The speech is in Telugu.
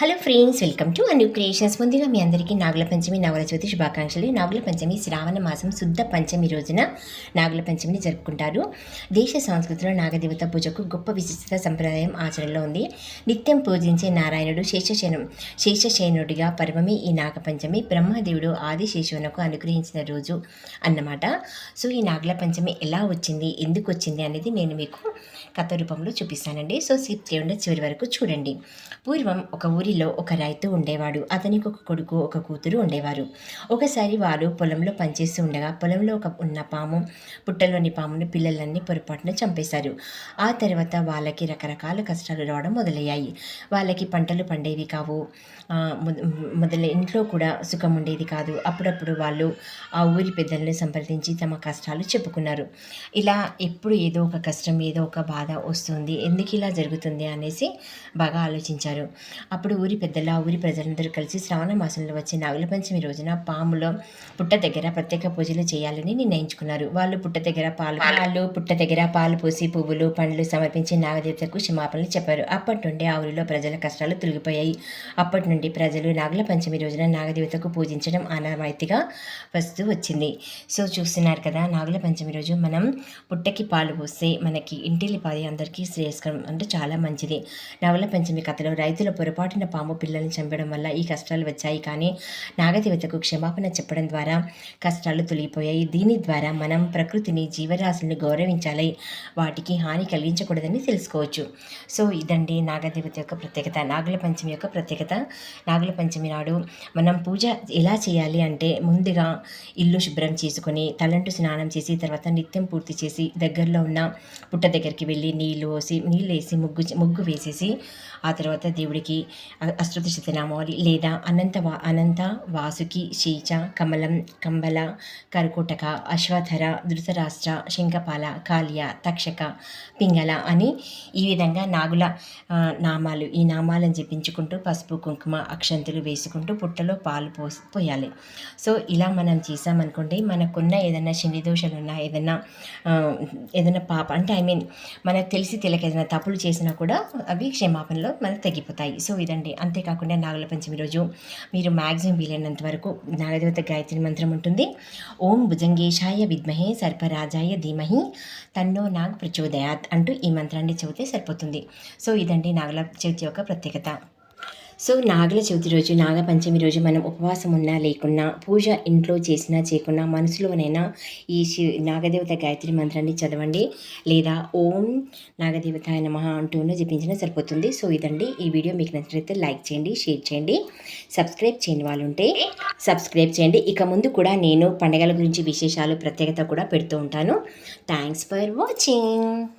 Hello friends welcome to a new creations ముందుగా మీ అందరికీ నాగుల పంచమి నాగుల చవితి శుభాకాంక్షలు. నాగుల పంచమి శ్రావణ మాసం శుద్ధ పంచమి రోజున నాగుల పంచమిని జరుపుకుంటారు. దేశ సంస్కృతిలో నాగదేవత పూజకు గొప్ప విశిష్టత సంప్రదాయం ఆచరణలో ఉంది. నిత్యం పూజించే నారాయణుడు శేషశయనం శేషశయనుడిగా పర్వమి ఈ నాగపంచమి బ్రహ్మదేవుడు ఆది శేషువునకు అనుగ్రహించిన రోజు అన్నమాట. సో ఈ నాగుల పంచమి ఎలా వచ్చింది ఎందుకు వచ్చింది అనేది నేను మీకు కథ రూపంలో చూపిస్తానండి. సో స్కిప్ చేయకుండా చివరి వరకు చూడండి. పూర్వం ఒక ఊరి ఊరిలో ఒక రైతు ఉండేవాడు. అతనికి ఒక కొడుకు ఒక కూతురు ఉండేవారు. ఒకసారి వారు పొలంలో పనిచేస్తూ ఉండగా పొలంలో ఒక ఉన్న పాము పుట్టలోని పామును పిల్లలన్నీ పొరపాటున చంపేశారు. ఆ తర్వాత వాళ్ళకి రకరకాల కష్టాలు రావడం మొదలయ్యాయి. వాళ్ళకి పంటలు పండేవి కావు. మొదల ఇంట్లో కూడా సుఖం ఉండేది కాదు. అప్పుడప్పుడు వాళ్ళు ఆ ఊరి పెద్దల్ని సంప్రదించి తమ కష్టాలు చెప్పుకున్నారు. ఇలా ఎప్పుడు ఏదో ఒక కష్టం ఏదో ఒక బాధ వస్తుంది. ఎందుకు ఇలా జరుగుతుంది అనేసి బాగా ఆలోచించారు. అప్పుడు ఊరి పెద్దలు ఊరి ప్రజలందరూ కలిసి శ్రావణ మాసంలో వచ్చే నాగుల పంచమి రోజున పాములో పుట్ట దగ్గర ప్రత్యేక పూజలు చేయాలని నిర్ణయించుకున్నారు. వాళ్ళు పుట్ట దగ్గర పాలు వాళ్ళు పుట్ట దగ్గర పాలు పోసి పువ్వులు పండ్లు సమర్పించి నాగదేవతకు క్షమాపణలు చెప్పారు. అప్పటి నుండి ఆ ఊరిలో ప్రజల కష్టాలు తొలగిపోయాయి. అప్పటి నుండి ప్రజలు నాగుల పంచమి రోజున నాగదేవతకు పూజించడం ఆనవాయితీగా వస్తూ వచ్చింది. సో చూస్తున్నారు కదా నాగుల పంచమి రోజు మనం పుట్టకి పాలు పోస్తే మనకి ఇంటిల్లి పాది అందరికీ శ్రేయస్కరం. అంటే చాలా మంచిది. నాగుల పంచమి కథలో రైతుల పొరపాటున పాము పిల్లల్ని చంపడం వల్ల ఈ కష్టాలు వచ్చాయి. కానీ నాగదేవతకు క్షమాపణ చెప్పడం ద్వారా కష్టాలు తొలగిపోయాయి. దీని ద్వారా మనం ప్రకృతిని జీవరాశులను గౌరవించాలి. వాటికి హాని కలిగించకూడదని తెలుసుకోవచ్చు. సో ఇదండి నాగదేవత యొక్క ప్రత్యేకత నాగుల పంచమి యొక్క ప్రత్యేకత. నాగుల పంచమి నాడు మనం పూజ ఎలా చేయాలి అంటే ముందుగా ఇల్లు శుభ్రం చేసుకొని తలంటు స్నానం చేసి తర్వాత నిత్యం పూర్తి చేసి దగ్గరలో ఉన్న పుట్ట దగ్గరికి వెళ్ళి నీళ్ళు పోసి నీళ్ళు వేసి ముగ్గు ముగ్గు వేసేసి ఆ తర్వాత దేవుడికి అశ్రుతి శతనామావళి లేదా అనంత వా అనంత వాసుకి శీచ కమలం కంబల కరుకోటక అశ్వధర ధృతరాష్ట్ర శంఖపాల కాళ్య తక్షక పింగళ అని ఈ విధంగా నాగుల నామాలు ఈ నామాలను జపించుకుంటూ పసుపు కుంకుమ అక్షంతులు వేసుకుంటూ పుట్టలో పాలు పోసి పోయాలి. సో ఇలా మనం చేసామనుకోండి మనకున్న ఏదైనా శని దోషాలు ఉన్నా ఏదైనా ఏదైనా పాప అంటే ఐ మీన్ మనకు తెలిసి తెలియక ఏదైనా తప్పులు చేసినా కూడా అవి క్షమాపణలో మనకు తగ్గిపోతాయి. సో ఇదండి అంతేకాకుండా నాగుల పంచమి రోజు మీరు మ్యాక్సిమం వీలైనంత వరకు నాగదేవత గాయత్రి మంత్రం ఉంటుంది. ఓం భుజంగేశాయ విద్మహే సర్పరాజాయ ధీమహి తన్నో నాగ్ ప్రచోదయాత్ అంటూ ఈ మంత్రాన్ని చెబితే సరిపోతుంది. సో ఇదండి నాగుల చవితి యొక్క ప్రత్యేకత. సో నాగల చవితి రోజు నాగపంచమి రోజు మనం ఉపవాసం ఉన్నా లేకున్నా పూజ ఇంట్లో చేసినా చేయకున్నా మనసులోనైనా ఈ శివ నాగదేవత గాయత్రి మంత్రాన్ని చదవండి. లేదా ఓం నాగదేవత నమ అంటూనే జపించినా సరిపోతుంది. సో ఇదండి ఈ వీడియో. మీకు నచ్చినట్లయితే లైక్ చేయండి షేర్ చేయండి సబ్స్క్రైబ్ చేయని వాళ్ళు ఉంటే సబ్స్క్రైబ్ చేయండి. ఇక ముందు కూడా నేను పండగల గురించి విశేషాలు ప్రత్యేకత కూడా పెడుతూ ఉంటాను. Thanks for watching.